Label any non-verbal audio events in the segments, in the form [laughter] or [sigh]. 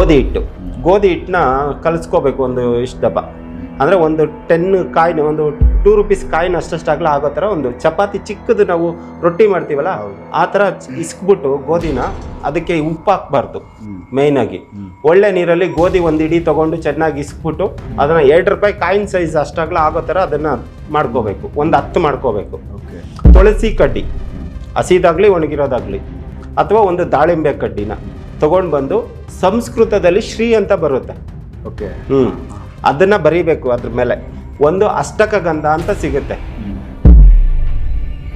ಗೋಧಿ ಹಿಟ್ಟು. ಗೋಧಿ ಹಿಟ್ಟನ್ನ ಕಲಿಸ್ಕೋಬೇಕು ಒಂದು ಇಷ್ಟು ಡಬ್ಬ. ಅಂದರೆ ಒಂದು ಟೆನ್ ಕಾಯಿನ ಒಂದು ಟೂ ರುಪೀಸ್ ಕಾಯಿನ ಅಷ್ಟಷ್ಟಾಗಲ ಆಗೋ ಥರ ಒಂದು ಚಪಾತಿ ಚಿಕ್ಕದು ನಾವು ರೊಟ್ಟಿ ಮಾಡ್ತೀವಲ್ಲ ಆ ಥರ ಇಸ್ಕ್ಬಿಟ್ಟು ಗೋಧಿನ ಅದಕ್ಕೆ ಉಪ್ಪು ಹಾಕ್ಬಾರ್ದು ಮೇಯ್ನಾಗಿ ಒಳ್ಳೆ ನೀರಲ್ಲಿ ಗೋಧಿ ಒಂದು ಇಡೀ ತೊಗೊಂಡು ಚೆನ್ನಾಗಿ ಇಸ್ಕ್ಬಿಟ್ಟು ಅದನ್ನು ಎರಡು ರೂಪಾಯಿ ಕಾಯಿನ ಸೈಜ್ ಅಷ್ಟಾಗಲ ಆಗೋ ಥರ ಅದನ್ನು ಮಾಡ್ಕೋಬೇಕು. ಒಂದು ಹತ್ತು ಮಾಡ್ಕೋಬೇಕು. ತುಳಸಿ ಕಡ್ಡಿ. ಹಸಿದಾಗಲಿ ಒಣಗಿರೋದಾಗಲಿ. ಅಥವಾ ಒಂದು ದಾಳಿಂಬೆ ಕಡ್ಡಿನ. ತಗೊಂಡು ಬಂದು ಸಂಸ್ಕೃತದಲ್ಲಿ ಶ್ರೀ ಅಂತ ಬರುತ್ತೆ. ಓಕೆ. ಹ್ಞೂ ಅದನ್ನು ಬರೀಬೇಕು ಅದ್ರ ಮೇಲೆ. ಒಂದು ಅಷ್ಟಕ ಗಂಧ ಅಂತ ಸಿಗುತ್ತೆ.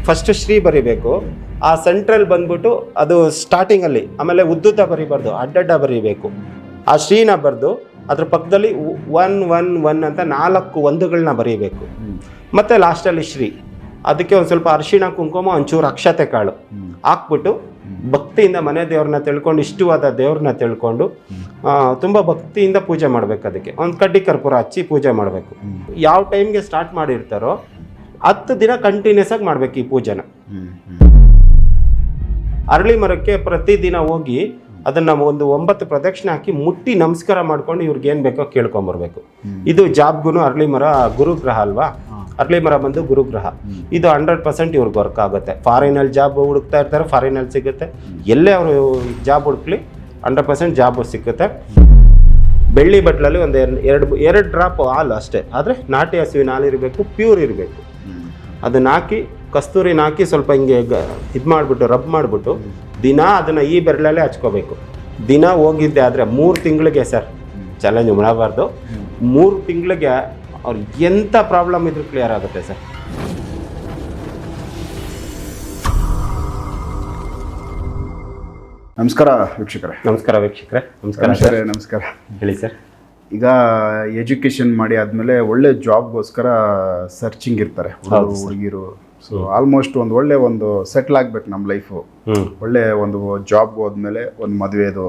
ಫಸ್ಟ್ ಶ್ರೀ ಬರಿಬೇಕು. ಆ ಸೆಂಟ್ರಲ್ ಬಂದ್ಬಿಟ್ಟು ಅದು ಸ್ಟಾರ್ಟಿಂಗಲ್ಲಿ ಆಮೇಲೆ ಉದ್ದುದ್ದ ಬರಿಬಾರ್ದು ಅಡ್ಡಡ್ಡ ಬರಿಬೇಕು. ಆ ಶ್ರೀನ ಬರೆದು ಅದ್ರ ಪಕ್ಕದಲ್ಲಿ ಒನ್ ಒನ್ ಒನ್ ಅಂತ ನಾಲ್ಕು ಒಂದುಗಳನ್ನ ಬರೀಬೇಕು. ಮತ್ತು ಲಾಸ್ಟಲ್ಲಿ ಶ್ರೀ. ಅದಕ್ಕೆ ಒಂದು ಸ್ವಲ್ಪ ಅರಿಶಿಣ ಕುಂಕುಮ ಒಂಚೂರು ಅಕ್ಷತೆ ಕಾಳು. ಹಾಕ್ಬಿಟ್ಟು ಭಕ್ತಿಯಿಂದ ಮನೆ ದೇವ್ರನ್ನ ತಿಳ್ಕೊಂಡು, ಇಷ್ಟವಾದ ದೇವ್ರನ್ನ ತಿಳ್ಕೊಂಡು ತುಂಬ ಭಕ್ತಿಯಿಂದ ಪೂಜೆ ಮಾಡಬೇಕು ಅದಕ್ಕೆ. ಒಂದು ಕಡ್ಡಿ ಕರ್ಪೂರ ಹಚ್ಚಿ ಪೂಜೆ ಮಾಡಬೇಕು. ಯಾವ ಟೈಮ್ಗೆ ಸ್ಟಾರ್ಟ್ ಮಾಡಿರ್ತಾರೋ, ಹತ್ತು ದಿನ ಕಂಟಿನ್ಯೂಸ್ ಆಗಿ ಮಾಡ್ಬೇಕು ಈ ಪೂಜೆನ. ಅರಳಿ ಮರಕ್ಕೆ ಪ್ರತಿದಿನ ಹೋಗಿ ಅದನ್ನ ಒಂದು ಒಂಬತ್ತು ಪ್ರದಕ್ಷಿಣೆ ಹಾಕಿ ಮುಟ್ಟಿ ನಮಸ್ಕಾರ ಮಾಡ್ಕೊಂಡು ಇವ್ರಿಗೆ ಏನು ಬೇಕೋ ಕೇಳ್ಕೊಂಬರ್ಬೇಕು. ಇದು ಜಾಬ್ಗುನು ಅರಳಿ ಮರ ಗುರುಗ್ರಹ ಅಲ್ವಾ? ಅರಳಿ ಮರ ಬಂದು ಗುರುಗ್ರಹ. ಇದು ಹಂಡ್ರೆಡ್ ಪರ್ಸೆಂಟ್ ಇವ್ರಿಗೆ ವರ್ಕ್ ಆಗುತ್ತೆ. ಫಾರಿನಲ್ಲಿ ಜಾಬ್ ಹುಡುಕ್ತಾ ಇರ್ತಾರೆ ಫಾರಿನಲ್ಲಿ ಸಿಗುತ್ತೆ. ಎಲ್ಲೇ ಅವರು ಜಾಬ್ ಹುಡುಕ್ಲಿ ಹಂಡ್ರೆಡ್ ಪರ್ಸೆಂಟ್ ಜಾಬ್ ಸಿಗುತ್ತೆ. ಬೆಳ್ಳಿ ಬಟ್ಲಲ್ಲಿ ಒಂದು ಎರಡು ಎರಡು ಡ್ರಾಪ್ ಹಾಲು ಅಷ್ಟೇ. ಆದರೆ ನಾಟಿ ಹಸುವಿನ ಹಾಲು ಇರಬೇಕು ಪ್ಯೂರ್ ಇರಬೇಕು. ಅದನ್ನ ಹಾಕಿ ಕಸ್ತೂರಿನ ಹಾಕಿ ಸ್ವಲ್ಪ ಹಿಂಗೆ ಇದು ಮಾಡಿಬಿಟ್ಟು ರಬ್ ಮಾಡಿಬಿಟ್ಟು ದಿನ ಅದನ್ನು ಈ ಬೆರಳಲ್ಲೇ ಹಚ್ಕೋಬೇಕು. ದಿನ ಹೋಗಿದ್ದೆ ಆದರೆ ಮೂರು ತಿಂಗಳಿಗೆ ಸರ್. ಚಾಲೆಂಜ್ ಮಾಡಬಾರ್ದು ಮೂರು ತಿಂಗಳಿಗೆ ಅವ್ರು ಎಂಥ ಪ್ರಾಬ್ಲಮ್ ಇದ್ರೂ ಕ್ಲಿಯರ್ ಆಗುತ್ತೆ ಸರ್. ನಮಸ್ಕಾರ ವೀಕ್ಷಕರೇ. ನಮಸ್ಕಾರ ವೀಕ್ಷಕರೇ. ನಮಸ್ಕಾರ ಸರ್. ನಮಸ್ಕಾರ ಹೇಳಿ ಸರ್. ಈಗ ಎಜುಕೇಷನ್ ಮಾಡಿ ಆದಮೇಲೆ ಒಳ್ಳೆ ಜಾಬ್ಗೋಸ್ಕರ ಸರ್ಚಿಂಗ್ ಇರ್ತಾರೆ. ಹುಡುಗರು ಸೊ ಆಲ್ಮೋಸ್ಟ್ ಒಂದು ಒಳ್ಳೆ ಒಂದು ಸೆಟ್ಲ್ ಆಗ್ಬೇಕು ನಮ್ಮ ಲೈಫು ಒಳ್ಳೆ ಒಂದು ಜಾಬ್ಗೆ ಹೋದ್ಮೇಲೆ ಒಂದು ಮದುವೆದು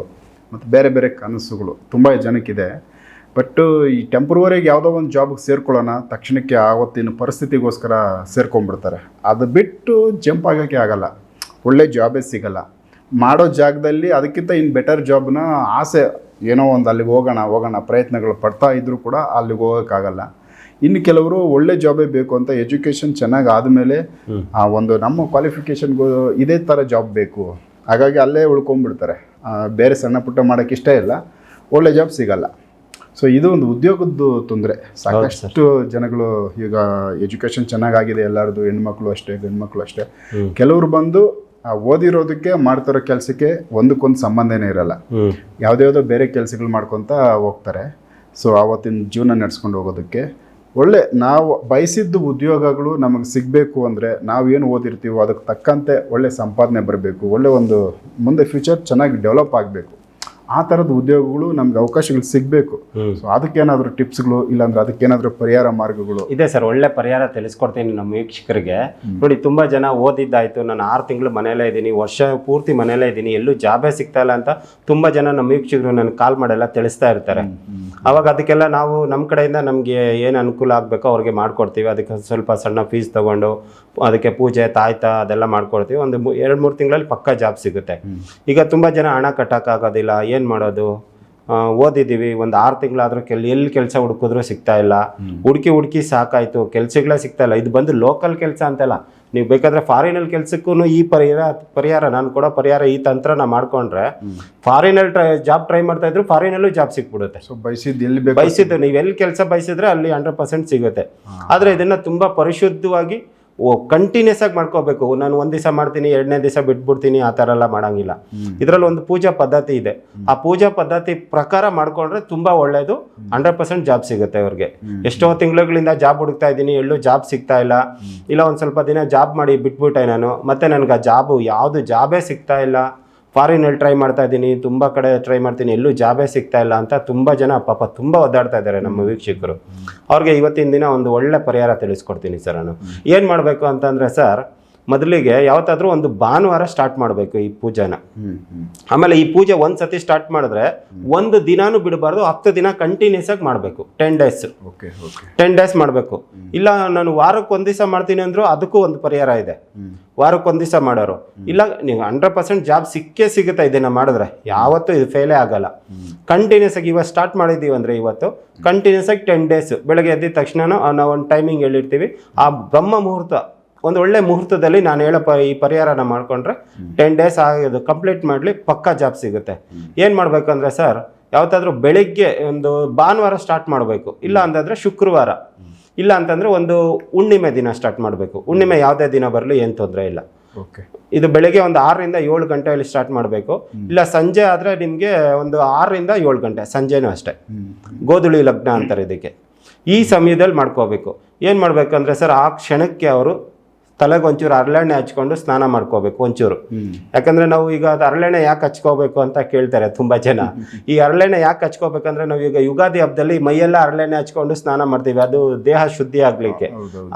ಮತ್ತು ಬೇರೆ ಬೇರೆ ಕನಸುಗಳು. ತುಂಬ ಜನಕ್ಕಿದೆ. ಬಟ್ ಈ ಟೆಂಪ್ರವರಿಗೆ ಯಾವುದೋ ಒಂದು ಜಾಬ್ಗೆ ಸೇರ್ಕೊಳ್ಳೋಣ ತಕ್ಷಣಕ್ಕೆ ಆವತ್ತಿನ ಪರಿಸ್ಥಿತಿಗೋಸ್ಕರ ಸೇರ್ಕೊಂಡ್ಬಿಡ್ತಾರೆ. ಅದು ಬಿಟ್ಟು ಜಂಪ್ ಆಗೋಕ್ಕೆ ಆಗಲ್ಲ. ಒಳ್ಳೆ ಜಾಬೇ ಸಿಗಲ್ಲ. ಮಾಡೋ ಜಾಗದಲ್ಲಿ ಅದಕ್ಕಿಂತ ಇನ್ನು ಬೆಟರ್ ಜಾಬ್ನ ಆಸೆ ಏನೋ ಒಂದು ಅಲ್ಲಿಗೆ ಹೋಗೋಣ ಹೋಗೋಣ ಪ್ರಯತ್ನಗಳು ಪಡ್ತಾ ಇದ್ದರೂ ಕೂಡ ಅಲ್ಲಿಗೆ ಹೋಗೋಕ್ಕಾಗಲ್ಲ ಇನ್ನು ಕೆಲವರು ಒಳ್ಳೆ ಜಾಬೇ ಬೇಕು ಅಂತ ಎಜುಕೇಷನ್ ಚೆನ್ನಾಗಿ ಆದಮೇಲೆ ಆ ಒಂದು ನಮ್ಮ ಕ್ವಾಲಿಫಿಕೇಷನ್ಗೂ ಇದೇ ಥರ ಜಾಬ್ ಬೇಕು. ಹಾಗಾಗಿ ಅಲ್ಲೇ ಉಳ್ಕೊಂಡ್ಬಿಡ್ತಾರೆ. ಬೇರೆ ಸಣ್ಣ ಪುಟ್ಟ ಮಾಡೋಕ್ಕೆ ಇಷ್ಟ ಇಲ್ಲ. ಒಳ್ಳೆ ಜಾಬ್ ಸಿಗಲ್ಲ. ಸೊ ಇದು ಒಂದು ಉದ್ಯೋಗದ್ದು ತೊಂದರೆ. ಸಾಕಷ್ಟು ಜನಗಳು ಈಗ ಎಜುಕೇಷನ್ ಚೆನ್ನಾಗಾಗಿದೆ ಎಲ್ಲರದು ಹೆಣ್ಮಕ್ಳು ಅಷ್ಟೇ ಗಂಡ್ಮಕ್ಳು ಅಷ್ಟೇ. ಕೆಲವರು ಬಂದು ಆ ಓದಿರೋದಕ್ಕೆ ಮಾಡ್ತಿರೋ ಕೆಲಸಕ್ಕೆ ಒಂದಕ್ಕೊಂದು ಸಂಬಂಧನೇ ಇರಲ್ಲ. ಯಾವ್ದ್ಯಾವ್ದೋ ಯಾವುದ್ಯಾವುದೋ ಬೇರೆ ಕೆಲಸಗಳು ಮಾಡ್ಕೊತ ಹೋಗ್ತಾರೆ. ಸೊ ಆವತ್ತಿನ ಜೀವನ ನಡೆಸ್ಕೊಂಡು ಹೋಗೋದಕ್ಕೆ ಒಳ್ಳೆ ನಾವು ಬಯಸಿದ್ದು ಉದ್ಯೋಗಗಳು ನಮಗೆ ಸಿಗಬೇಕು ಅಂದರೆ ಏನು ಓದಿರ್ತೀವೋ ಅದಕ್ಕೆ ತಕ್ಕಂತೆ ಒಳ್ಳೆ ಸಂಪಾದನೆ ಬರಬೇಕು ಒಳ್ಳೆ ಒಂದು ಮುಂದೆ ಫ್ಯೂಚರ್ ಚೆನ್ನಾಗಿ ಡೆವಲಪ್ ಆಗಬೇಕು. ಆ ಥರದ ಉದ್ಯೋಗಗಳು ನಮ್ಗೆ ಅವಕಾಶಗಳು ಸಿಗಬೇಕು. ಸೊ ಅದಕ್ಕೇನಾದರೂ ಟಿಪ್ಸ್ಗಳು ಇಲ್ಲಾಂದ್ರೆ ಅದಕ್ಕೇನಾದರೂ ಪರಿಹಾರ ಮಾರ್ಗಗಳು? ಇದೆ ಸರ್ ಒಳ್ಳೆ ಪರಿಹಾರ ತಿಳಿಸ್ಕೊಡ್ತೀನಿ ನಮ್ಮ ವೀಕ್ಷಕರಿಗೆ. ನೋಡಿ ತುಂಬಾ ಜನ ಓದಿದ್ದಾಯ್ತು ನಾನು ಆರು ತಿಂಗಳು ಮನೆಯಲ್ಲೇ ಇದ್ದೀನಿ ವರ್ಷ ಪೂರ್ತಿ ಮನೆಯಲ್ಲೇ ಇದ್ದೀನಿ ಎಲ್ಲೂ ಜಾಬೇ ಸಿಗ್ತಾ ಇಲ್ಲ ಅಂತ ತುಂಬಾ ಜನ ನಮ್ಮ ವೀಕ್ಷಕರು ನನಗೆ ಕಾಲ್ ಮಾಡೆಲ್ಲ ತಿಳಿಸ್ತಾ ಇರ್ತಾರೆ. ಅವಾಗ ಅದಕ್ಕೆಲ್ಲ ನಾವು ನಮ್ಮ ಕಡೆಯಿಂದ ನಮಗೆ ಏನು ಅನುಕೂಲ ಆಗಬೇಕೋ ಅವ್ರಿಗೆ ಮಾಡ್ಕೊಡ್ತೀವಿ. ಅದಕ್ಕೆ ಸ್ವಲ್ಪ ಸಣ್ಣ ಫೀಸ್ ತಗೊಂಡು ಅದಕ್ಕೆ ಪೂಜೆ ತಾಯ್ತ ಅದೆಲ್ಲ ಮಾಡ್ಕೊಡ್ತೀವಿ. ಒಂದು ಎರಡು ಮೂರು ತಿಂಗಳಲ್ಲಿ ಪಕ್ಕ ಜಾಬ್ ಸಿಗುತ್ತೆ. ಈಗ ತುಂಬ ಜನ ಹಣ ಕಟ್ಟೋಕ್ಕಾಗೋದಿಲ್ಲ ಏನು ಮಾಡೋದು? ಓದಿದ್ದೀವಿ ಒಂದು ಆರು ತಿಂಗಳಾದರೂ ಕೆಲ್ ಎಲ್ಲಿ ಕೆಲಸ ಹುಡುಕಿದ್ರು ಸಿಗ್ತಾ ಇಲ್ಲ. ಹುಡುಕಿ ಹುಡುಕಿ ಸಾಕಾಯಿತು ಕೆಲಸಗಳೇ ಸಿಗ್ತಾ ಇಲ್ಲ. ಇದು ಬಂದು ಲೋಕಲ್ ಕೆಲಸ ಅಂತೆಲ್ಲ. ನೀವು ಬೇಕಾದ್ರೆ ಫಾರಿನಲ್ಲಿ ಕೆಲಸಕ್ಕೂ ಈ ಪರಿಹಾರ ಪರಿಹಾರ ನಾನು ಕೊಡೋ ಪರಿಹಾರ ಈ ತಂತ್ರನ ಮಾಡ್ಕೊಂಡ್ರೆ ಫಾರಿನಲ್ಲಿ ಟ್ರೈ ಜಾಬ್ ಟ್ರೈ ಮಾಡ್ತಾ ಇದ್ರು ಫಾರಿನಲ್ಲೂ ಜಾಬ್ ಸಿಕ್ಬಿಡುತ್ತೆ. ಸೊ ಬಯಸಿದ್ದು ಎಲ್ಲಿ ಬಯಸಿದ್ದು ನೀವು ಎಲ್ಲಿ ಕೆಲಸ ಬಯಸಿದ್ರೆ ಅಲ್ಲಿ ಹಂಡ್ರೆಡ್ ಪರ್ಸೆಂಟ್ ಸಿಗುತ್ತೆ. ಆದರೆ ಇದನ್ನು ತುಂಬ ಪರಿಶುದ್ಧವಾಗಿ ಕಂಟಿನ್ಯೂಸ್ ಆಗಿ ಮಾಡ್ಕೋಬೇಕು. ನಾನು ಒಂದ್ ದಿವಸ ಮಾಡ್ತೀನಿ ಎರಡನೇ ದಿವಸ ಬಿಟ್ಬಿಡ್ತೀನಿ ಆ ಥರ ಎಲ್ಲ ಮಾಡಂಗಿಲ್ಲ. ಇದರಲ್ಲಿ ಒಂದು ಪೂಜಾ ಪದ್ಧತಿ ಇದೆ. ಆ ಪೂಜಾ ಪದ್ಧತಿ ಪ್ರಕಾರ ಮಾಡ್ಕೊಂಡ್ರೆ ತುಂಬಾ ಒಳ್ಳೇದು. ಹಂಡ್ರೆಡ್ ಪರ್ಸೆಂಟ್ ಜಾಬ್ ಸಿಗುತ್ತೆ ಅವ್ರಿಗೆ ಎಷ್ಟೋ ತಿಂಗಳುಗಳಿಂದ ಜಾಬ್ ಹುಡುಕ್ತಾ ಇದ್ದೀನಿ ಎಲ್ಲೂ ಜಾಬ್ ಸಿಗ್ತಾ ಇಲ್ಲ. ಇಲ್ಲ ಒಂದು ಸ್ವಲ್ಪ ದಿನ ಜಾಬ್ ಮಾಡಿ ಬಿಟ್ಬಿಟ್ಟೆ ನಾನು. ಮತ್ತೆ ನನಗೆ ಆ ಜಾಬು ಯಾವುದು ಜಾಬೇ ಸಿಗ್ತಾ ಇಲ್ಲ. ಫಾರಿನಲ್ಲಿ ಟ್ರೈ ಮಾಡ್ತಾ ಇದ್ದೀನಿ ತುಂಬ ಕಡೆ ಟ್ರೈ ಮಾಡ್ತೀನಿ ಎಲ್ಲೂ ಜಾಬೇ ಸಿಗ್ತಾ ಇಲ್ಲ ಅಂತ ತುಂಬ ಜನ ಪಾಪ ತುಂಬ ಒದ್ದಾಡ್ತಾ ಇದ್ದಾರೆ ನಮ್ಮ ವೀಕ್ಷಕರು. ಅವ್ರಿಗೆ ಇವತ್ತಿನ ದಿನ ಒಂದು ಒಳ್ಳೆ ಪರಿಹಾರ ತಿಳಿಸ್ಕೊಡ್ತೀನಿ ಸರ್ ನಾನು. ಏನು ಮಾಡಬೇಕು ಅಂತಂದರೆ ಸರ್ ಮೊದಲಿಗೆ ಯಾವತ್ತಾದ್ರೂ ಒಂದು ಭಾನುವಾರ ಸ್ಟಾರ್ಟ್ ಮಾಡಬೇಕು ಈ ಪೂಜೆನ. ಆಮೇಲೆ ಈ ಪೂಜೆ ಒಂದು ಸತಿ ಸ್ಟಾರ್ಟ್ ಮಾಡಿದ್ರೆ ಒಂದು ದಿನಾನು ಬಿಡಬಾರ್ದು ಹತ್ತು ದಿನ ಕಂಟಿನ್ಯೂಸ್ ಆಗಿ ಮಾಡಬೇಕು ಟೆನ್ ಡೇಸ್ ಟೆನ್ ಡೇಸ್ ಮಾಡಬೇಕು. ಇಲ್ಲ ನಾನು ವಾರಕ್ಕೆ ಒಂದು ದಿವಸ ಮಾಡ್ತೀನಿ ಅಂದ್ರು ಅದಕ್ಕೂ ಒಂದು ಪರಿಹಾರ ಇದೆ. ವಾರಕ್ಕೆ ಒಂದು ದಿವಸ ಮಾಡೋರು. ಇಲ್ಲ ನೀವು ಹಂಡ್ರೆಡ್ ಪರ್ಸೆಂಟ್ ಜಾಬ್ ಸಿಕ್ಕೇ ಸಿಗುತ್ತೆ ಇದನ್ನ ಮಾಡಿದ್ರೆ? ಯಾವತ್ತೂ ಇದು ಫೇಲೇ ಆಗಲ್ಲ. ಕಂಟಿನ್ಯೂಸ್ ಆಗಿ ಇವಾಗ ಸ್ಟಾರ್ಟ್ ಮಾಡಿದ್ದೀವಿ ಅಂದರೆ ಇವತ್ತು ಕಂಟಿನ್ಯೂಸ್ ಆಗಿ ಟೆನ್ ಡೇಸ್ ಬೆಳಗ್ಗೆ ಎದ್ದ ತಕ್ಷಣ ನಾವು ಒಂದು ಟೈಮಿಂಗ್ ಹೇಳಿರ್ತೀವಿ. ಆ ಬ್ರಹ್ಮ ಮುಹೂರ್ತ ಒಂದು ಒಳ್ಳೆ ಮುಹೂರ್ತದಲ್ಲಿ ನಾನು ಹೇಳೋ ಪ ಈ ಪರಿಹಾರನ ಮಾಡಿಕೊಂಡ್ರೆ ಟೆನ್ ಡೇಸ್ ಆಗೋದು ಕಂಪ್ಲೀಟ್ ಮಾಡಲಿ ಪಕ್ಕಾ ಜಾಬ್ ಸಿಗುತ್ತೆ. ಏನು ಮಾಡಬೇಕಂದ್ರೆ ಸರ್ ಯಾವತ್ತಾದ್ರೂ ಬೆಳಿಗ್ಗೆ ಒಂದು ಭಾನುವಾರ ಸ್ಟಾರ್ಟ್ ಮಾಡಬೇಕು. ಇಲ್ಲ ಅಂತಂದರೆ ಶುಕ್ರವಾರ. ಇಲ್ಲ ಅಂತಂದರೆ ಒಂದು ಹುಣ್ಣಿಮೆ ದಿನ ಸ್ಟಾರ್ಟ್ ಮಾಡಬೇಕು. ಹುಣ್ಣಿಮೆ ಯಾವುದೇ ದಿನ ಬರಲಿ ಏನು ತೊಂದರೆ ಇಲ್ಲ. ಓಕೆ. ಇದು ಬೆಳಗ್ಗೆ ಒಂದು ಆರರಿಂದ ಏಳು ಗಂಟೆಯಲ್ಲಿ ಸ್ಟಾರ್ಟ್ ಮಾಡಬೇಕು. ಇಲ್ಲ ಸಂಜೆ ಆದರೆ ನಿಮಗೆ ಒಂದು ಆರರಿಂದ ಏಳು ಗಂಟೆ ಸಂಜೆನೂ ಅಷ್ಟೇ. ಗೋಧುಳಿ ಲಗ್ನ ಅಂತಾರೆ ಇದಕ್ಕೆ. ಈ ಸಮಯದಲ್ಲಿ ಮಾಡ್ಕೋಬೇಕು. ಏನು ಮಾಡಬೇಕಂದ್ರೆ ಸರ್ ಆ ಕ್ಷಣಕ್ಕೆ ಅವರು ತಲೆಗೆ ಒಂಚೂರು ಹರಳೆಣ್ಣೆ ಹಚ್ಕೊಂಡು ಸ್ನಾನ ಮಾಡ್ಕೋಬೇಕು ಒಂಚೂರು. ಯಾಕಂದ್ರೆ ನಾವು ಈಗ ಅದು ಹರಳೆಣ್ಣೆ ಯಾಕೆ ಹಚ್ಕೋಬೇಕು ಅಂತ ಕೇಳ್ತಾರೆ ತುಂಬಾ ಜನ. ಈ ಹರಳೆಣ್ಣೆ ಯಾಕೆ ಹಚ್ಕೋಬೇಕಂದ್ರೆ ನಾವು ಈಗ ಯುಗಾದಿ ಹಬ್ಬದಲ್ಲಿ ಮೈಯೆಲ್ಲ ಹರಳೆಣ್ಣೆ ಹಚ್ಕೊಂಡು ಸ್ನಾನ ಮಾಡ್ತೀವಿ. ಅದು ದೇಹ ಶುದ್ಧಿ ಆಗ್ಲಿಕ್ಕೆ.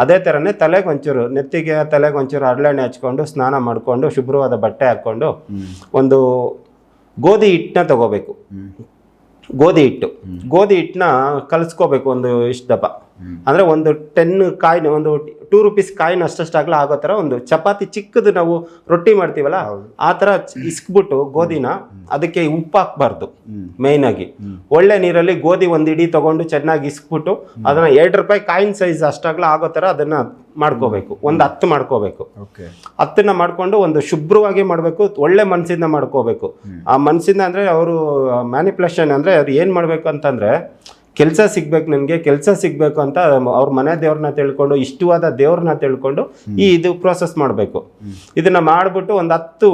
ಅದೇ ಥರನೇ ತಲೆಗೆ ಒಂಚೂರು ನೆತ್ತಿಗೆ ತಲೆಗೆ ಒಂಚೂರು ಹರಳೆಣ್ಣೆ ಹಚ್ಕೊಂಡು ಸ್ನಾನ ಮಾಡಿಕೊಂಡು ಶುಭ್ರವಾದ ಬಟ್ಟೆ ಹಾಕ್ಕೊಂಡು ಒಂದು ಗೋಧಿ ಹಿಟ್ಟನ್ನ ತಗೋಬೇಕು. ಗೋಧಿ ಹಿಟ್ಟು. ಗೋಧಿ ಹಿಟ್ಟನ್ನ ಕಲಿಸ್ಕೋಬೇಕು ಒಂದು ಇಷ್ಟು ದಪ್ಪ. ಅಂದರೆ ಒಂದು ಟೆನ್ ಕಾಯಿನ್ ಒಂದು ಟೂ ರುಪೀಸ್ ಕಾಯಿನ ಅಷ್ಟಷ್ಟಾಗಲ ಆಗೋ ಥರ ಒಂದು ಚಪಾತಿ ಚಿಕ್ಕದು ನಾವು ರೊಟ್ಟಿ ಮಾಡ್ತೀವಲ್ಲ ಆ ಥರ ಇಸ್ಕ್ಬಿಟ್ಟು ಗೋಧಿನ ಅದಕ್ಕೆ ಉಪ್ಪು ಹಾಕ್ಬಾರ್ದು ಮೇಯ್ನಾಗಿ ಒಳ್ಳೆ ನೀರಲ್ಲಿ ಗೋಧಿ ಒಂದು ಇಡಿ ತಗೊಂಡು ಚೆನ್ನಾಗಿ ಇಸ್ಕ್ಬಿಟ್ಟು ಅದನ್ನ ಎರಡು ರೂಪಾಯಿ ಕಾಯಿನ್ ಸೈಜ್ ಅಷ್ಟಾಗ್ಲ ಆಗೋ ಥರ ಅದನ್ನ ಮಾಡ್ಕೋಬೇಕು. ಒಂದು ಹತ್ತು ಮಾಡ್ಕೋಬೇಕು. ಹತ್ತನ್ನ ಮಾಡ್ಕೊಂಡು ಒಂದು ಶುಭ್ರವಾಗಿ ಮಾಡಬೇಕು ಒಳ್ಳೆ ಮನಸ್ಸಿಂದ ಮಾಡ್ಕೋಬೇಕು. ಆ ಮನಸ್ಸಿಂದ ಅಂದರೆ ಅವರು ಮ್ಯಾನಿಪ್ಯುಲೇಷನ್ ಅಂದರೆ ಅವ್ರು ಏನು ಮಾಡಬೇಕು ಅಂತಂದರೆ ಕೆಲಸ ಸಿಗ್ಬೇಕು ನನಗೆ ಕೆಲಸ ಸಿಗ್ಬೇಕು ಅಂತ ಅವ್ರ ಮನೆ ದೇವ್ರನ್ನ ತಿಳ್ಕೊಂಡು ಇಷ್ಟವಾದ ದೇವ್ರನ್ನ ತಿಳ್ಕೊಂಡು ಈ ಇದು ಪ್ರೋಸೆಸ್ ಮಾಡಬೇಕು. ಇದನ್ನ ಮಾಡಿಬಿಟ್ಟು ಒಂದು ಹತ್ತು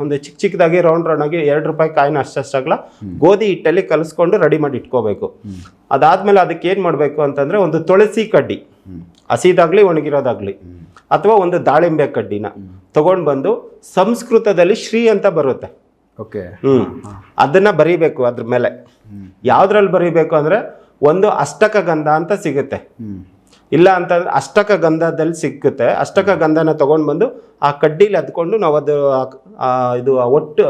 ಒಂದು ಚಿಕ್ಕ ಚಿಕ್ಕದಾಗಿ ರೌಂಡ್ ರೌಂಡ್ ಆಗಿ ಎರಡು ರೂಪಾಯಿ ಕಾಯಿನ ಅಷ್ಟಷ್ಟಾಗ್ಲ ಗೋಧಿ ಹಿಟ್ಟಲ್ಲಿ ಕಲಿಸ್ಕೊಂಡು ರೆಡಿ ಮಾಡಿ ಇಟ್ಕೋಬೇಕು. ಅದಾದ್ಮೇಲೆ ಅದಕ್ಕೆ ಏನು ಮಾಡಬೇಕು ಅಂತಂದರೆ ಒಂದು ತುಳಸಿ ಕಡ್ಡಿ. ಹಸಿದಾಗಲಿ ಒಣಗಿರೋದಾಗ್ಲಿ. ಅಥವಾ ಒಂದು ದಾಳಿಂಬೆ ಕಡ್ಡಿನ ತಗೊಂಡು ಬಂದು ಸಂಸ್ಕೃತದಲ್ಲಿ ಶ್ರೀ ಅಂತ ಬರುತ್ತೆ. ಓಕೆ. ಹ್ಮ್. ಅದನ್ನ ಬರೀಬೇಕು ಅದ್ರ ಮೇಲೆ. ಯಾವ್ದ್ರಲ್ಲಿ ಬರೀಬೇಕು ಅಂದ್ರೆ ಒಂದು ಅಷ್ಟಕ ಗಂಧ ಅಂತ ಸಿಗುತ್ತೆ. ಇಲ್ಲ ಅಂತಂದ್ರೆ ಅಷ್ಟಕ ಗಂಧದಲ್ಲಿ ಸಿಕ್ಕುತ್ತೆ. ಅಷ್ಟಕ ಗಂಧನ ತಗೊಂಡು ಬಂದು ಆ ಕಡ್ಡಿಲಿ ಹತ್ಕೊಂಡು ನಾವು ಅದು ಇದು ಒಟ್ಟು,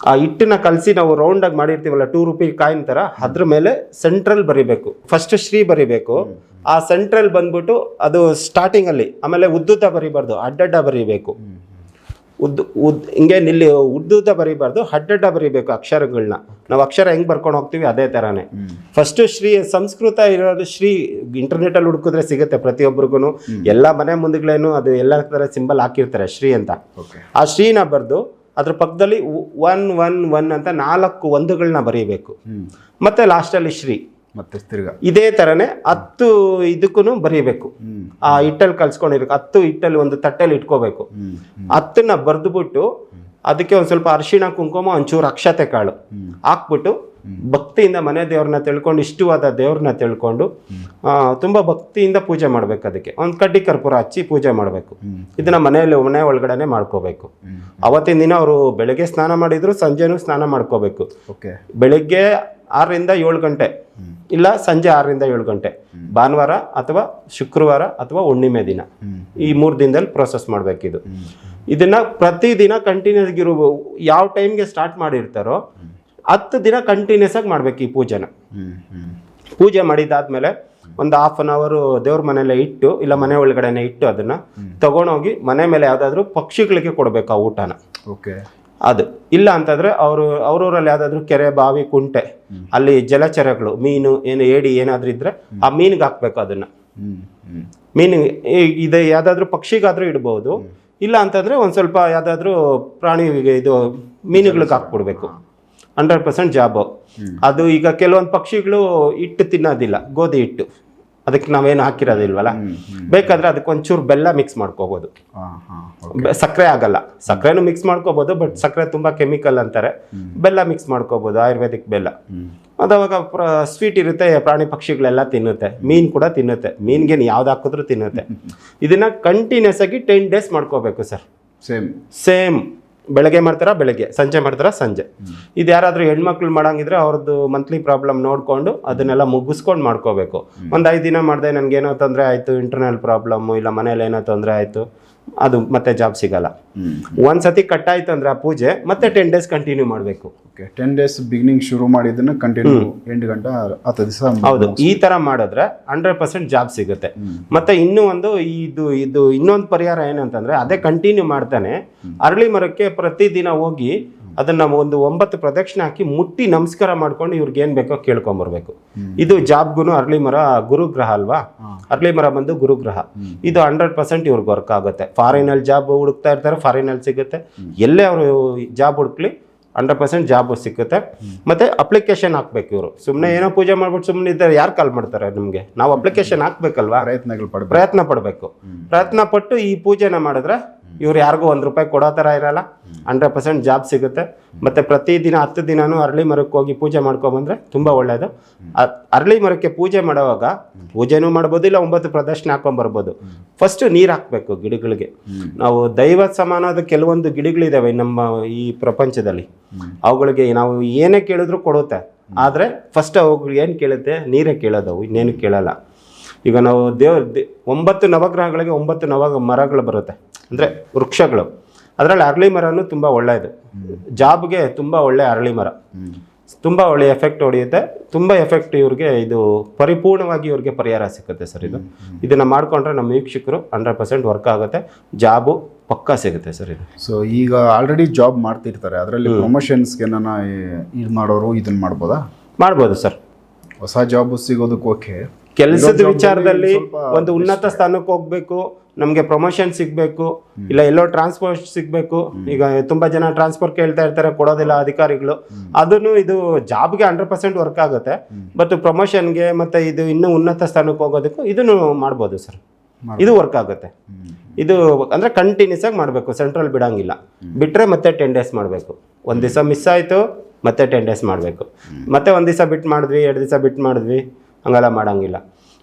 ಆ ಹಿಟ್ಟನ್ನ ಕಲಸಿ ನಾವು ರೌಂಡಾಗಿ ಮಾಡಿರ್ತೀವಲ್ಲ ಟೂ ರುಪಿ ಕಾಯಿನ್ ಥರ ಅದ್ರ ಮೇಲೆ ಸೆಂಟ್ರಲ್ ಬರಿಬೇಕು. ಫಸ್ಟ್ ಶ್ರೀ ಬರಿಬೇಕು. ಆ ಸೆಂಟ್ರಲ್ ಬಂದ್ಬಿಟ್ಟು ಅದು ಸ್ಟಾರ್ಟಿಂಗಲ್ಲಿ ಆಮೇಲೆ ಉದ್ದುದ್ದ ಬರಿಬಾರ್ದು, ಅಡ್ಡಡ್ಡ ಬರಿಬೇಕು. ಉದ್ದು ಉದ್ ಹಿಂಗೆ ನಿಲ್ಲಿ ಉದ್ದುದ್ದ ಬರೀಬಾರ್ದು ಅಡ್ಡಡ್ಡ ಬರಿಬೇಕು ಅಕ್ಷರಗಳನ್ನ ನಾವು ಅಕ್ಷರ ಹೆಂಗೆ ಬರ್ಕೊಂಡು ಹೋಗ್ತೀವಿ ಅದೇ ಥರನೇ ಫಸ್ಟು ಶ್ರೀ ಸಂಸ್ಕೃತ ಇರೋದು ಶ್ರೀ ಇಂಟರ್ನೆಟಲ್ಲಿ ಹುಡುಕಿದ್ರೆ ಸಿಗುತ್ತೆ ಪ್ರತಿಯೊಬ್ಬರಿಗೂ ಎಲ್ಲ ಮನೆ ಮುಂದೆಗಳೇನು ಅದು ಎಲ್ಲ ಥರ ಸಿಂಬಲ್ ಹಾಕಿರ್ತಾರೆ ಶ್ರೀ ಅಂತ. ಆ ಶ್ರೀನ ಬರೆದು ಅದ್ರ ಪಕ್ಕದಲ್ಲಿ ಒನ್ ಒನ್ ಒನ್ ಅಂತ ನಾಲ್ಕು ಒಂದುಗಳನ್ನ ಬರೀಬೇಕು. ಮತ್ತೆ ಲಾಸ್ಟಲ್ಲಿ ಶ್ರೀ. ಮತ್ತೆ ತಿರ್ಗಾ. ಇದೇ ಥರನೇ ಹತ್ತು ಇದಕ್ಕೂ ಬರೀಬೇಕು. ಆ ಹಿಟ್ಟಲ್ಲಿ ಕಲ್ಸ್ಕೊಂಡಿರ್ಬೇಕು. ಹತ್ತು ಹಿಟ್ಟಲ್ಲಿ ಒಂದು ತಟ್ಟೆಲಿ ಇಟ್ಕೋಬೇಕು. ಹತ್ತನ್ನ ಬರೆದು ಹತ್ತನ್ನ ಬರೆದ್ಬಿಟ್ಟು ಅದಕ್ಕೆ ಒಂದ್ ಸ್ವಲ್ಪ ಅರಿಶಿಣ ಕುಂಕುಮ ಒಂಚೂರು ಅಕ್ಷತೆ ಕಾಳು ಹಾಕ್ಬಿಟ್ಟು ಭಕ್ತಿಯಿಂದ ಮನೆ ದೇವ್ರನ್ನ ತಿಳ್ಕೊಂಡು ಇಷ್ಟವಾದ ದೇವ್ರನ್ನ ತಿಳ್ಕೊಂಡು ಆ, ತುಂಬಾ ಭಕ್ತಿಯಿಂದ ಪೂಜೆ ಮಾಡ್ಬೇಕು ಅದಕ್ಕೆ. ಒಂದ್ ಕಡ್ಡಿ ಕರ್ಪೂರ ಹಚ್ಚಿ ಪೂಜೆ ಮಾಡಬೇಕು. ಇದನ್ನ ಮನೆಯಲ್ಲಿ ಮನೆ ಒಳಗಡೆನೆ ಮಾಡ್ಕೋಬೇಕು. ಅವತ್ತಿನ ದಿನ ಅವರು ಬೆಳಗ್ಗೆ ಸ್ನಾನ ಮಾಡಿದ್ರು ಸಂಜೆನೂ ಸ್ನಾನ ಮಾಡ್ಕೋಬೇಕು. ಓಕೆ. ಬೆಳಗ್ಗೆ ಆರರಿಂದ ಏಳು ಗಂಟೆ. ಇಲ್ಲ ಸಂಜೆ ಆರರಿಂದ ಏಳು ಗಂಟೆ. ಭಾನುವಾರ ಅಥವಾ ಶುಕ್ರವಾರ ಅಥವಾ ಹುಣ್ಣಿಮೆ ದಿನ. ಈ ಮೂರು ದಿನದಲ್ಲಿ ಪ್ರೋಸೆಸ್ ಮಾಡಬೇಕಿದು. ಇದು ಇದನ್ನ ಪ್ರತಿದಿನ ಕಂಟಿನ್ಯೂಸ್ ಇರೋ ಯಾವ ಟೈಮ್ಗೆ ಸ್ಟಾರ್ಟ್ ಮಾಡಿರ್ತಾರೋ ಹತ್ತು ದಿನ ಕಂಟಿನ್ಯೂಸ್ ಆಗಿ ಮಾಡ್ಬೇಕು ಈ ಪೂಜೆನ. ಪೂಜೆ ಮಾಡಿದಾದ್ಮೇಲೆ ಒಂದು ಹಾಫ್ ಅನ್ ಅವರು ದೇವ್ರ ಮನೆಯಲ್ಲೇ ಇಟ್ಟು, ಇಲ್ಲ ಮನೆ ಒಳಗಡೆನೆ ಇಟ್ಟು ಅದನ್ನ ತಗೊಂಡೋಗಿ ಮನೆ ಮೇಲೆ ಯಾವ್ದಾದ್ರು ಪಕ್ಷಿಗಳಿಗೆ ಕೊಡಬೇಕು ಆ ಊಟನ. ಓಕೆ ಅದು. ಇಲ್ಲ ಅಂತಂದ್ರೆ ಅವರು ಅವ್ರೂರಲ್ಲಿ ಯಾವ್ದಾದ್ರು ಕೆರೆ ಬಾವಿ ಕುಂಟೆ ಅಲ್ಲಿ ಜಲಚರಗಳು ಮೀನು ಏನು ಏಡಿ ಏನಾದ್ರೂ ಇದ್ರೆ ಆ ಮೀನಿಗೆ ಹಾಕ್ಬೇಕು ಅದನ್ನ. ಮೀನು ಇದೆ ಯಾವ್ದಾದ್ರು ಪಕ್ಷಿಗಾದ್ರೂ ಇಡ್ಬೋದು. ಇಲ್ಲ ಅಂತಂದ್ರೆ ಒಂದ್ ಸ್ವಲ್ಪ ಯಾವ್ದಾದ್ರು ಪ್ರಾಣಿಗೆ ಇದು ಮೀನುಗಳಿಗೆ ಹಾಕ್ಬಿಡ್ಬೇಕು. Hundred percent job. ಅದು ಈಗ ಕೆಲವೊಂದು ಪಕ್ಷಿಗಳು ಹಿಟ್ಟು ತಿನ್ನೋದಿಲ್ಲ ಗೋಧಿ ಹಿಟ್ಟು. ಅದಕ್ಕೆ ನಾವೇನು ಹಾಕಿರೋದಿಲ್ವಲ್ಲ? ಬೇಕಾದ್ರೆ ಅದಕ್ಕೆ ಒಂಚೂರು ಬೆಲ್ಲ ಮಿಕ್ಸ್ ಮಾಡ್ಕೋಬೋದು. ಸಕ್ಕರೆ ಆಗಲ್ಲ. ಸಕ್ಕರೆನೂ ಮಿಕ್ಸ್ ಮಾಡ್ಕೋಬೋದು ಬಟ್ ಸಕ್ಕರೆ ತುಂಬ ಕೆಮಿಕಲ್ ಅಂತಾರೆ. ಬೆಲ್ಲ ಮಿಕ್ಸ್ ಮಾಡ್ಕೋಬೋದು ಆಯುರ್ವೇದಿಕ್ ಬೆಲ್ಲ. ಅದಾವಾಗ ಸ್ವೀಟ್ ಇರುತ್ತೆ ಪ್ರಾಣಿ ಪಕ್ಷಿಗಳೆಲ್ಲ ತಿನ್ನುತ್ತೆ. ಮೀನ್ ಕೂಡ ತಿನ್ನುತ್ತೆ. ಮೀನ್ಗೆ ಯಾವ್ದು ಹಾಕಿದ್ರು ತಿನ್ನುತ್ತೆ. [laughs] ಇದನ್ನ ಕಂಟಿನ್ಯೂಸ್ ಆಗಿ ಟೆನ್ ಡೇಸ್ ಮಾಡ್ಕೋಬೇಕು ಸರ್ ಸೇಮ್ ಸೇಮ್ ಬೆಳಗ್ಗೆ ಮಾಡ್ತಾರಾ? ಬೆಳಗ್ಗೆ. ಸಂಜೆ ಮಾಡ್ತಾರಾ? ಸಂಜೆ. ಇದು ಯಾರಾದರೂ ಹೆಣ್ಮಕ್ಳು ಮಾಡಂಗಿದ್ರೆ ಅವ್ರದ್ದು ಮಂತ್ಲಿ ಪ್ರಾಬ್ಲಮ್ ನೋಡಿಕೊಂಡು ಅದನ್ನೆಲ್ಲ ಮುಗಿಸ್ಕೊಂಡು ಮಾಡ್ಕೋಬೇಕು. ಒಂದು ಐದು ದಿನ ಮಾಡಿದೆ ನನಗೇನೋ ತೊಂದರೆ ಆಯಿತು ಇಂಟರ್ನಲ್ ಪ್ರಾಬ್ಲಮ್ಮು ಇಲ್ಲ ಮನೇಲಿ ಏನೋ ತೊಂದರೆ ಆಯಿತು ಅದು ಮತ್ತೆ ಜಾಬ್ ಸಿಗಲ್ಲ. ಒಂದ್ಸತಿ ಕಟ್ ಆಯ್ತು ಅಂದ್ರೆ ಆ ಪೂಜೆ ಮತ್ತೆ ಟೆನ್ ಡೇಸ್ ಕಂಟಿನ್ಯೂ ಮಾಡಬೇಕು. ಓಕೆ ಟೆನ್ ಡೇಸ್ ಬಿಗಿನಿಂಗ್ ಶುರು ಮಾಡಿದ್ದನ್ನು ಕಂಟಿನ್ಯೂ ಎಂಟು ಗಂಟೆ ಹತ್ತು ದಿವಸ ಹೌದು ಈ ತರ ಮಾಡಿದ್ರೆ ಹಂಡ್ರೆಡ್ ಪರ್ಸೆಂಟ್ ಜಾಬ್ ಸಿಗುತ್ತೆ. ಮತ್ತೆ ಇನ್ನೂ ಒಂದು ಇದು ಇದು ಇನ್ನೊಂದು ಪರಿಹಾರ ಏನಂತಂದ್ರೆ ಅದೇ ಕಂಟಿನ್ಯೂ ಮಾಡ್ತಾನೆ. ಅರಳಿ ಮರಕ್ಕೆ ಪ್ರತಿದಿನ ಹೋಗಿ ಅದನ್ನ ಒಂದು ಒಂಬತ್ತು ಪ್ರದಕ್ಷಿಣೆ ಹಾಕಿ ಮುಟ್ಟಿ ನಮಸ್ಕಾರ ಮಾಡ್ಕೊಂಡು ಇವ್ರಿಗೆ ಏನ್ ಬೇಕೋ ಕೇಳ್ಕೊಂಬರ್ಬೇಕು. ಇದು ಜಾಬ್ಗೂ ಅರಳಿ ಮರ ಗುರುಗ್ರಹ ಅಲ್ವಾ? ಅರಳಿ ಮರ ಬಂದು ಗುರುಗ್ರಹ. ಇದು ಹಂಡ್ರೆಡ್ ಪರ್ಸೆಂಟ್ ಇವ್ರಿಗೆ ವರ್ಕ್ ಆಗುತ್ತೆ. ಫಾರಿನಲ್ಲಿ ಜಾಬ್ ಹುಡುಕ್ತಾ ಇರ್ತಾರೆ ಫಾರಿನಲ್ಲಿ ಸಿಗುತ್ತೆ. ಎಲ್ಲೇ ಅವರು ಜಾಬ್ ಹುಡುಕ್ಲಿ ಹಂಡ್ರೆಡ್ ಪರ್ಸೆಂಟ್ ಜಾಬ್ ಸಿಕ್ಕುತ್ತೆ ಮತ್ತೆ ಅಪ್ಲಿಕೇಶನ್ ಹಾಕ್ಬೇಕು ಇವರು. ಸುಮ್ಮನೆ ಏನೋ ಪೂಜೆ ಮಾಡ್ಬಿಟ್ಟು ಸುಮ್ಮನೆ ಇದ್ದಾರೆ ಯಾರು ಕಾಲ್ ಮಾಡ್ತಾರೆ ನಿಮಗೆ? ನಾವು ಅಪ್ಲಿಕೇಶನ್ ಹಾಕ್ಬೇಕಲ್ವಾ? ಪ್ರಯತ್ನಗಳು ಪಡ ಪ್ರಯತ್ನ ಪಡಬೇಕು. ಪ್ರಯತ್ನ ಪಟ್ಟು ಈ ಪೂಜೆನ ಮಾಡಿದ್ರೆ ಇವ್ರು ಯಾರಿಗೂ ಒಂದು ರೂಪಾಯಿ ಕೊಡೋ ಥರ ಇರಲ್ಲ. ಹಂಡ್ರೆಡ್ ಪರ್ಸೆಂಟ್ ಜಾಬ್ ಸಿಗುತ್ತೆ. ಮತ್ತು ಪ್ರತಿದಿನ ಹತ್ತು ದಿನವೂ ಅರಳಿ ಮರಕ್ಕೆ ಹೋಗಿ ಪೂಜೆ ಮಾಡ್ಕೊಬಂದರೆ ತುಂಬ ಒಳ್ಳೆಯದು ಅರಳಿ ಮರಕ್ಕೆ ಪೂಜೆ ಮಾಡುವಾಗ ಪೂಜೆನೂ ಮಾಡ್ಬೋದು, ಇಲ್ಲ ಒಂಬತ್ತು ಪ್ರದರ್ಶನ ಹಾಕೊಂಬರ್ಬೋದು ಫಸ್ಟು ನೀರು ಹಾಕಬೇಕು ಗಿಡಗಳಿಗೆ. ನಾವು ದೈವ ಸಮಾನದ ಕೆಲವೊಂದು ಗಿಡಗಳಿದ್ದಾವೆ ನಮ್ಮ ಈ ಪ್ರಪಂಚದಲ್ಲಿ. ಅವುಗಳಿಗೆ ನಾವು ಏನೇ ಕೇಳಿದ್ರು ಕೊಡುತ್ತೆ. ಆದರೆ ಫಸ್ಟ್ ಅವುಗಳು ಏನು ಕೇಳುತ್ತೆ? ನೀರೇ ಕೇಳೋದು ಅವು ಇನ್ನೇನು ಕೇಳಲ್ಲ. ಈಗ ನಾವು ದೇವ್ರ, ದೇ- ಒಂಬತ್ತು ನವಗ್ರಹಗಳಿಗೆ ಒಂಬತ್ತು ನವ ಮರಗಳು ಬರುತ್ತೆ. ಅಂದರೆ ವೃಕ್ಷಗಳು. ಅದರಲ್ಲಿ ಅರಳಿ ಮರನೂ ತುಂಬ ಒಳ್ಳೆಯದು. ಜಾಬ್ಗೆ ತುಂಬ ಒಳ್ಳೆಯ ಅರಳಿ ಮರ. ತುಂಬ ಒಳ್ಳೆ ಎಫೆಕ್ಟ್ ಹೊಡೆಯುತ್ತೆ. ತುಂಬ ಎಫೆಕ್ಟ್ ಇವ್ರಿಗೆ ಇದು ಪರಿಪೂರ್ಣವಾಗಿ ಇವ್ರಿಗೆ ಪರಿಹಾರ ಸಿಗುತ್ತೆ ಸರ್ ಇದು. ಇದನ್ನು ಮಾಡಿಕೊಂಡ್ರೆ ನಮ್ಮ ವೀಕ್ಷಕರು ಹಂಡ್ರೆಡ್ ಪರ್ಸೆಂಟ್ ವರ್ಕ್ ಆಗುತ್ತೆ. ಜಾಬು ಪಕ್ಕಾ ಸಿಗುತ್ತೆ ಸರ್ ಇದು. ಸೊ ಈಗ ಆಲ್ರೆಡಿ ಜಾಬ್ ಮಾಡ್ತಿರ್ತಾರೆ. ಅದರಲ್ಲಿ ಪ್ರಮೋಷನ್ಸ್ಗೆ ನನ್ನ ಇದು ಮಾಡೋರು ಇದನ್ನು ಮಾಡ್ಬೋದಾ? ಮಾಡ್ಬೋದು ಸರ್. ಹೊಸ ಜಾಬ್ ಸಿಗೋದಕ್ಕೆ ಓಕೆ ಕೆಲಸದ ವಿಚಾರದಲ್ಲಿ ಒಂದು ಉನ್ನತ ಸ್ಥಾನಕ್ಕೆ ಹೋಗ್ಬೇಕು ನಮಗೆ ಪ್ರಮೋಷನ್ ಸಿಗಬೇಕು ಇಲ್ಲ ಎಲ್ಲೋ ಟ್ರಾನ್ಸ್ಫರ್ ಸಿಗಬೇಕು. ಈಗ ತುಂಬಾ ಜನ ಟ್ರಾನ್ಸ್ಫರ್ ಕೇಳ್ತಾ ಇರ್ತಾರೆ ಕೊಡೋದಿಲ್ಲ ಅಧಿಕಾರಿಗಳು. ಅದನ್ನು ಇದು ಜಾಬ್ಗೆ ಹಂಡ್ರೆಡ್ ಪರ್ಸೆಂಟ್ ವರ್ಕ್ ಆಗುತ್ತೆ. ಬಟ್ ಪ್ರಮೋಷನ್ಗೆ ಮತ್ತೆ ಇದು ಇನ್ನೂ ಉನ್ನತ ಸ್ಥಾನಕ್ಕೆ ಹೋಗೋದಕ್ಕೂ ಇದನ್ನು ಮಾಡ್ಬೋದು ಸರ್. ಇದು ವರ್ಕ್ ಆಗುತ್ತೆ. ಇದು ಅಂದ್ರೆ ಕಂಟಿನ್ಯೂಸ್ ಆಗಿ ಮಾಡಬೇಕು ಸೆಂಟ್ರಲ್ ಬಿಡಂಗಿಲ್ಲ. ಬಿಟ್ರೆ ಮತ್ತೆ ಟೆನ್ ಡೇಸ್ ಮಾಡಬೇಕು. ಒಂದು ದಿವಸ ಮಿಸ್ ಆಯಿತು ಮತ್ತೆ ಟೆನ್ ಡೇಸ್ ಮಾಡಬೇಕು. ಮತ್ತೆ ಒಂದು ದಿವಸ ಬಿಟ್ಟು ಮಾಡಿದ್ವಿ ಎರಡು ದಿವಸ ಬಿಟ್ಟು ಮಾಡಿದ್ವಿ. ಹಂಗೆಲ್ಲ ಮಾಡೋಂಗಿಲ್ಲ.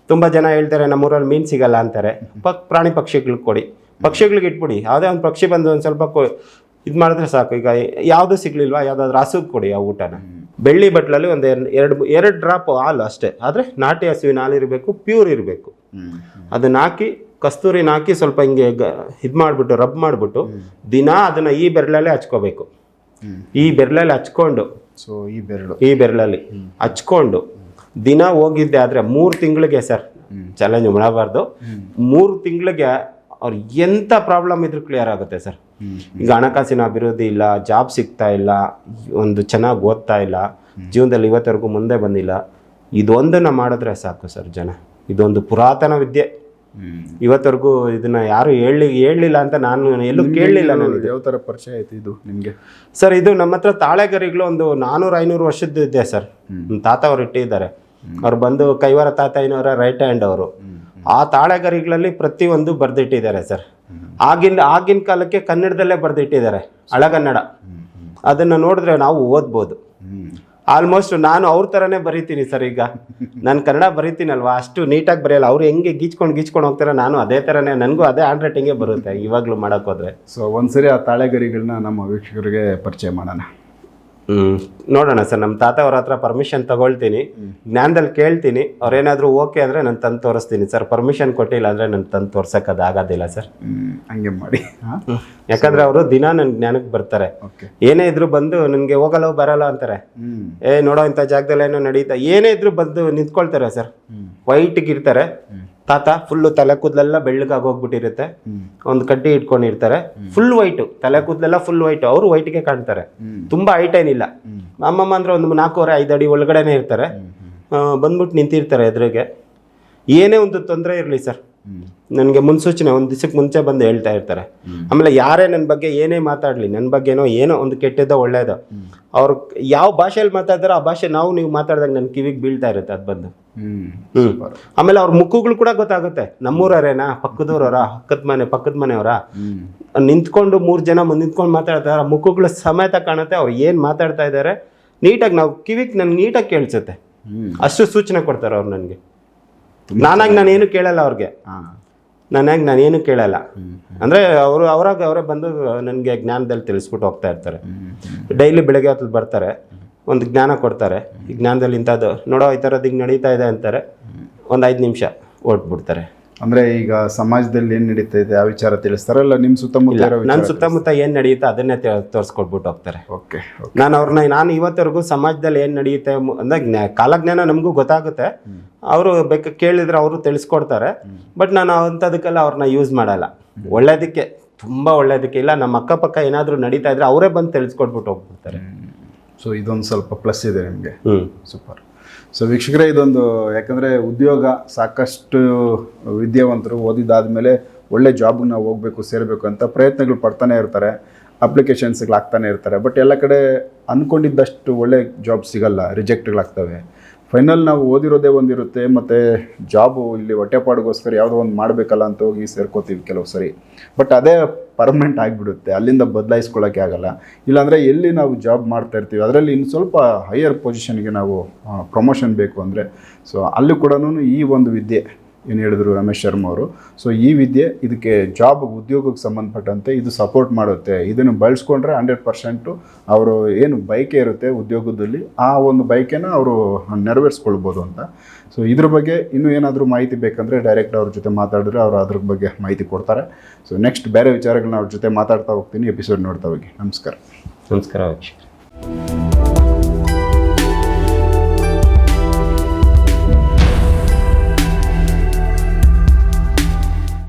ತುಂಬ ಜನ ಹೇಳ್ತಾರೆ ನಮ್ಮೂರಲ್ಲಿ ಮೀನು ಸಿಗಲ್ಲ ಅಂತಾರೆ. ಪಕ್ ಪ್ರಾಣಿ ಪಕ್ಷಿಗಳಿಗೆ ಕೊಡಿ. ಪಕ್ಷಿಗಳಿಗೆ ಇಟ್ಬಿಡಿ. ಯಾವುದೇ ಒಂದು ಪಕ್ಷಿ ಬಂದು ಒಂದು ಸ್ವಲ್ಪ ಕೊ ಇದು ಮಾಡಿದ್ರೆ ಸಾಕು. ಈಗ ಯಾವುದು ಸಿಗ್ಲಿಲ್ವಾ? ಯಾವುದಾದ್ರೂ ಹಸುಗೆ ಕೊಡಿ ಆ ಊಟನ. ಬೆಳ್ಳಿ ಬಟ್ಲಲ್ಲಿ ಒಂದು ಎರಡು ಎರಡು ಡ್ರಾಪ್ ಹಾಲು ಅಷ್ಟೇ. ಆದರೆ ನಾಟಿ ಹಸುವಿನ ಹಾಲು ಇರಬೇಕು ಪ್ಯೂರ್ ಇರಬೇಕು. ಅದನ್ನ ಹಾಕಿ ಕಸ್ತೂರಿನ ಹಾಕಿ ಸ್ವಲ್ಪ ಹಿಂಗೆ ಇದು ಮಾಡಿಬಿಟ್ಟು ರಬ್ ಮಾಡಿಬಿಟ್ಟು ದಿನ ಅದನ್ನು ಈ ಬೆರಳಲ್ಲೇ ಹಚ್ಕೋಬೇಕು. ಈ ಬೆರಳಲ್ಲಿ ಹಚ್ಕೊಂಡು ಸೊ ಈ ಬೆರಳು. ಈ ಬೆರಳಲ್ಲಿ ಹಚ್ಕೊಂಡು ದಿನ ಹೋಗಿದ್ದೆ ಆದರೆ ಮೂರು ತಿಂಗಳಿಗೆ ಸರ್ ಚಾಲೆಂಜ್ ಮಾಡಬಾರ್ದು. ಮೂರು ತಿಂಗಳಿಗೆ ಅವ್ರು ಎಂಥ ಪ್ರಾಬ್ಲಮ್ ಇದ್ರೂ ಕ್ಲಿಯರ್ ಆಗುತ್ತೆ ಸರ್. ಈಗ ಹಣಕಾಸಿನ ಅಭಿವೃದ್ಧಿ ಇಲ್ಲ ಜಾಬ್ ಸಿಗ್ತಾ ಇಲ್ಲ ಒಂದು ಚೆನ್ನಾಗಿ ಓದ್ತಾ ಇಲ್ಲ ಜೀವನದಲ್ಲಿ ಇವತ್ತವರೆಗೂ ಮುಂದೆ ಬಂದಿಲ್ಲ. ಇದೊಂದನ್ನು ಮಾಡಿದ್ರೆ ಸಾಕು ಸರ್ ಜನ. ಇದೊಂದು ಪುರಾತನ ವಿದ್ಯೆ. ಇವತ್ತವರೆಗೂ ಇದನ್ನ ಯಾರು ಹೇಳಿ ಹೇಳಲಿಲ್ಲ ಅಂತ ನಾನು ಎಲ್ಲೂ ಕೇಳಲಿಲ್ಲ ನಾನು ಯಾವ ಥರ ಪರಿಚಯ ಆಯ್ತು ಇದು ನಿಮಗೆ? ಸರ್ ಇದು ನಮ್ಮ ಹತ್ರ ತಾಳೆಗರಿಗಳು ಒಂದು ನಾನೂರು ಐನೂರು ವರ್ಷದ್ದು ಇದೆ ಸರ್. ನಮ್ಮ ತಾತ ಅವ್ರು ಇಟ್ಟಿದ್ದಾರೆ. ಅವ್ರು ಬಂದು ಕೈವಾರ ತಾತಯ್ಯನವರ ರೈಟ್ ಹ್ಯಾಂಡ್ ಅವರು. ಆ ತಾಳೆಗರಿಗಳಲ್ಲಿ ಪ್ರತಿಯೊಂದು ಬರೆದಿಟ್ಟಿದ್ದಾರೆ ಸರ್. ಆಗಿನ ಆಗಿನ ಕಾಲಕ್ಕೆ ಕನ್ನಡದಲ್ಲೇ ಬರೆದಿಟ್ಟಿದ್ದಾರೆ ಹಳಗನ್ನಡ ಅದನ್ನು ನೋಡಿದ್ರೆ ನಾವು ಓದ್ಬೋದು. ಆಲ್ಮೋಸ್ಟ್ ನಾನು ಅವ್ರ ಥರನೇ ಬರೀತೀನಿ ಸರ್ ಈಗ. [laughs] ನಾನು ಕನ್ನಡ ಬರೀತೀನಲ್ವಾ? ಅಷ್ಟು ನೀಟಾಗಿ ಬರೆಯಲ್ಲ. ಅವ್ರು ಹೆಂಗೆ ಗೀಚ್ಕೊಂಡು ಗೀಚ್ಕೊಂಡು ಹೋಗ್ತಾರೆ ನಾನು ಅದೇ ಥರನೇ ನನಗೂ ಅದೇ ಹ್ಯಾಂಡ್ ರೈಟಿಂಗೇ ಬರುತ್ತೆ ಇವಾಗಲೂ ಮಾಡೋಕ್ಕೋದ್ರೆ ಸೊ ಒಂದು ಸರಿ ಆ ತಾಳೆಗರಿಗಳನ್ನ ನಮ್ಮ ವೀಕ್ಷಕರಿಗೆ ಪರಿಚಯ ಮಾಡೋಣ. ನೋಡೋಣ ಸರ್ ನಮ್ಮ ತಾತ ಅವ್ರ ಹತ್ರ ಪರ್ಮಿಷನ್ ತಗೊಳ್ತೀನಿ. ಜ್ಞಾನದಲ್ಲಿ ಕೇಳ್ತೀನಿ. ಅವ್ರೇನಾದ್ರೂ ಓಕೆ ಅಂದ್ರೆ ನಾನು ತಂದು ತೋರಿಸ್ತೀನಿ ಸರ್. ಪರ್ಮಿಷನ್ ಕೊಟ್ಟಿಲ್ಲ ಅಂದ್ರೆ ನಾನು ತಂದು ತೋರ್ಸಕ್ ಅದು ಆಗೋದಿಲ್ಲ ಸರ್. ಹಂಗೆ ಮಾಡಿ. ಯಾಕಂದ್ರೆ ಅವರು ದಿನ ನನ್ನ ಜ್ಞಾನಕ್ಕೆ ಬರ್ತಾರೆ. ಏನೇ ಇದ್ರು ಬಂದು ನನಗೆ ಹೋಗಲ್ಲ ಬರಲ್ಲ ಅಂತಾರೆ. ಏ ನೋಡೋ ಇಂಥ ಜಾಗದಲ್ಲಿ ಏನೋ ನಡೀತಾ ಏನೇ ಇದ್ರು ಬಂದು ನಿಂತ್ಕೊಳ್ತಾರೆ ಸರ್. ವೈಟ್ಗೆ ಇರ್ತಾರೆ ತಾತ ಫುಲ್ಲು ತಲೆ ಕೂದಲೆಲ್ಲ ಬೆಳ್ಳಗಾಗಿ ಹೋಗ್ಬಿಟ್ಟಿರುತ್ತೆ. ಒಂದು ಕಡ್ಡಿ ಇಟ್ಕೊಂಡಿರ್ತಾರೆ. Full white. ತಲೆ ಕೂದಲೆಲ್ಲ ಫುಲ್ ವೈಟ್. ಅವರು ವೈಟ್ಗೆ ಕಾಣ್ತಾರೆ. ತುಂಬಾ ಹೈಟ್ ಏನಿಲ್ಲ ಅಮ್ಮಮ್ಮ ಅಂದ್ರೆ ಒಂದು ನಾಲ್ಕೂವರೆ ಐದು ಅಡಿ ಒಳಗಡೆನೆ ಇರ್ತಾರೆ. ಬಂದ್ಬಿಟ್ಟು ನಿಂತಿರ್ತಾರೆ ಎದುರಿಗೆ. ಏನೇ ಒಂದು ತೊಂದರೆ ಇರಲಿ ಸರ್. ನನಗೆ ಮುನ್ಸೂಚನೆ ಒಂದು ದಿವಸಕ್ಕೆ ಮುಂಚೆ ಬಂದು ಹೇಳ್ತಾ ಇರ್ತಾರೆ. ಆಮೇಲೆ ಯಾರೇ ನನ್ನ ಬಗ್ಗೆ ಏನೇ ಮಾತಾಡಲಿ ನನ್ನ ಬಗ್ಗೆನೋ ಏನೋ ಒಂದು ಕೆಟ್ಟದ್ದೋ ಒಳ್ಳೇದೋ ಅವ್ರು ಯಾವ ಭಾಷೆಯಲ್ಲಿ ಮಾತಾಡ್ತಾರೋ ಆ ಭಾಷೆ ನಾವು ನೀವು ಮಾತಾಡಿದಾಗ ನನ್ನ ಕಿವಿಗೆ ಬೀಳ್ತಾ ಇರುತ್ತೆ ಅದು ಬಂದು. ಆಮೇಲೆ ಅವ್ರ ಮುಖಗಳು ಕೂಡ ಗೊತ್ತಾಗುತ್ತೆ. ನಮ್ಮೂರವರೇನಾ? ಪಕ್ಕದವ್ರವರ ಪಕ್ಕದ ಮನೆ ಪಕ್ಕದ ಮನೆಯವರ? ನಿಂತ್ಕೊಂಡು ಮೂರು ಜನ ಮುಂದೆ ನಿಂತ್ಕೊಂಡು ಮಾತಾಡ್ತಾರೆ ಮುಖಗಳು ಸಮೇತ ಕಾಣುತ್ತೆ ಅವ್ರು ಏನು ಮಾತಾಡ್ತಾ ಇದ್ದಾರೆ ನೀಟಾಗಿ ನಾವು ಕಿವಿಗೆ ನನ್ಗೆ ನೀಟಾಗಿ ಕೇಳಿಸುತ್ತೆ. ಅಷ್ಟು ಸೂಚನೆ ಕೊಡ್ತಾರೆ ಅವ್ರು ನನಗೆ. ನಾನಾಗಿ ನಾನೇನು ಕೇಳಲ್ಲ ಅವ್ರಿಗೆ. ನಾನಾಗಿ ನಾನೇನು ಕೇಳಲ್ಲ. ಅಂದರೆ ಅವರು ಅವರಾಗ ಅವರೇ ಬಂದು ನನಗೆ ಜ್ಞಾನದಲ್ಲಿ ತಿಳಿಸ್ಬಿಟ್ಟು ಹೋಗ್ತಾ ಇರ್ತಾರೆ. ಡೈಲಿ ಬೆಳಗ್ಗೆ ಹೊತ್ತು ಬರ್ತಾರೆ ಒಂದು ಜ್ಞಾನ ಕೊಡ್ತಾರೆ. ಈ ಜ್ಞಾನದಲ್ಲಿ ಇಂಥದ್ದು ನೋಡೋ ಈ ಥರದ್ದು ಹಿಂಗೆ ನಡೀತಾ ಇದೆ ಅಂತಾರೆ. ಒಂದು ಐದು ನಿಮಿಷ ಓಟ್ಬಿಡ್ತಾರೆ ಅಂದ್ರೆ ಈಗ ಸಮಾಜದಲ್ಲಿ ಏನ್ ನಡೀತಾ ಇದೆ? ಆ ವಿಚಾರ ತಿಳಿಸ್ತಾರಲ್ಲ ನಿಮ್ ಸುತ್ತಮುತ್ತ ಇರೋ ನನ್ನ ಸುತ್ತಮುತ್ತ ಏನು ನಡೆಯುತ್ತೆ ಅದನ್ನೇ ತೆ- ತೋರಿಸ್ಕೊಟ್ಬಿಟ್ಟು ಹೋಗ್ತಾರೆ. ಓಕೆ ನಾನು ಅವ್ರನ್ನ ನಾನು ಇವತ್ತವರೆಗೂ ಸಮಾಜದಲ್ಲಿ ಏನು ನಡೆಯುತ್ತೆ ಮು- ಅಂದ್ರೆ ಜ್ಞಾ- ಕಾಲಜ್ಞಾನ ನಮಗೂ ಗೊತ್ತಾಗುತ್ತೆ. ಅವರು ಬೇಕು ಕೇಳಿದ್ರೆ ಅವರು ತಿಳಿಸ್ಕೊಡ್ತಾರೆ. ಬಟ್ ನಾನು ಅಂಥದಕ್ಕೆಲ್ಲ ಅವ್ರನ್ನ ಯೂಸ್ ಮಾಡಲ್ಲ. ಒಳ್ಳೇದಕ್ಕೆ ತುಂಬ ಒಳ್ಳೇದಕ್ಕೆ. ಇಲ್ಲ ನಮ್ಮ ಅಕ್ಕಪಕ್ಕ ಏನಾದರೂ ನಡೀತಾ ಇದ್ರೆ ಅವರೇ ಬಂದು ತಿಳಿಸ್ಕೊಟ್ಬಿಟ್ಟು ಹೋಗ್ಬಿಡ್ತಾರೆ. ಸೊ ಇದೊಂದು ಸ್ವಲ್ಪ ಪ್ಲಸ್ ಇದೆ ನಿಮಗೆ. ಹ್ಞೂ ಸೂಪರ್ ಸೊ ವೀಕ್ಷಕರೇ, ಇದೊಂದು ಯಾಕಂದರೆ ಉದ್ಯೋಗ ಸಾಕಷ್ಟು ವಿದ್ಯಾವಂತರು ಓದಿದಾದ್ಮೇಲೆ ಒಳ್ಳೆ ಜಾಬ್ಗೆ ನಾವು ಹೋಗಬೇಕು, ಸೇರಬೇಕು ಅಂತ ಪ್ರಯತ್ನಗಳು ಪಡ್ತಾನೆ ಇರ್ತಾರೆ. ಅಪ್ಲಿಕೇಶನ್ಸ್ಗಳು ಆಗ್ತಾನೆ ಇರ್ತಾರೆ. ಬಟ್ ಎಲ್ಲ ಕಡೆ ಅಂದ್ಕೊಂಡಿದ್ದಷ್ಟು ಒಳ್ಳೆ ಜಾಬ್ ಸಿಗಲ್ಲ ರಿಜೆಕ್ಟ್ಗಳಾಗ್ತವೆ ಫೈನಲ್ ನಾವು ಓದಿರೋದೇ ಒಂದಿರುತ್ತೆ, ಮತ್ತು ಜಾಬು ಇಲ್ಲಿ ಹೊಟ್ಟೆಪಾಡಿಗೋಸ್ಕರ ಯಾವುದೋ ಒಂದು ಮಾಡಬೇಕಲ್ಲ ಅಂತ ಹೋಗಿ ಸೇರ್ಕೋತೀವಿ ಕೆಲವು ಸರಿ. ಬಟ್ ಅದೇ ಪರ್ಮನೆಂಟ್ ಆಗಿಬಿಡುತ್ತೆ, ಅಲ್ಲಿಂದ ಬದಲಾಯಿಸ್ಕೊಳ್ಳೋಕ್ಕೆ ಆಗಲ್ಲ. ಇಲ್ಲಾಂದರೆ ಎಲ್ಲಿ ನಾವು ಜಾಬ್ ಮಾಡ್ತಾ ಇರ್ತೀವಿ, ಅದರಲ್ಲಿ ಇನ್ನು ಸ್ವಲ್ಪ ಹೈಯರ್ ಪೊಸಿಷನ್ಗೆ ನಾವು ಪ್ರಮೋಷನ್ ಬೇಕು ಅಂದರೆ. ಸೊ ಅಲ್ಲೂ ಕೂಡ ಈ ಒಂದು ವಿದ್ಯೆ. ಏನು ಹೇಳಿದ್ರು ರಮೇಶ್ ಶರ್ಮಾ ಅವರು. ಸೊ ಈ ವಿದ್ಯೆ ಇದಕ್ಕೆ ಜಾಬ್ ಉದ್ಯೋಗಕ್ಕೆ ಸಂಬಂಧಪಟ್ಟಂತೆ ಇದು ಸಪೋರ್ಟ್ ಮಾಡುತ್ತೆ. ಇದನ್ನು ಬಳಸ್ಕೊಂಡ್ರೆ ಹಂಡ್ರೆಡ್ ಪರ್ಸೆಂಟು ಅವರು ಏನು ಬೈಕೆ ಇರುತ್ತೆ ಉದ್ಯೋಗದಲ್ಲಿ, ಆ ಒಂದು ಬೈಕೇನ ಅವರು ನೆರವೇರಿಸ್ಕೊಳ್ಬೋದು ಅಂತ. ಸೊ ಇದ್ರ ಬಗ್ಗೆ ಇನ್ನೂ ಏನಾದರೂ ಮಾಹಿತಿ ಬೇಕಂದರೆ ಡೈರೆಕ್ಟ್ ಅವ್ರ ಜೊತೆ ಮಾತಾಡಿದ್ರೆ ಅವರು ಅದ್ರ ಬಗ್ಗೆ ಮಾಹಿತಿ ಕೊಡ್ತಾರೆ. ಸೊ ನೆಕ್ಸ್ಟ್ ಬೇರೆ ವಿಚಾರಗಳನ್ನ ಅವ್ರ ಜೊತೆ ಮಾತಾಡ್ತಾ ಹೋಗ್ತೀನಿ ಎಪಿಸೋಡ್ ನೋಡ್ತಾ ಹೋಗಿ. ನಮಸ್ಕಾರ. ನಮಸ್ಕಾರ ವೀಕ್ಷಕರೇ.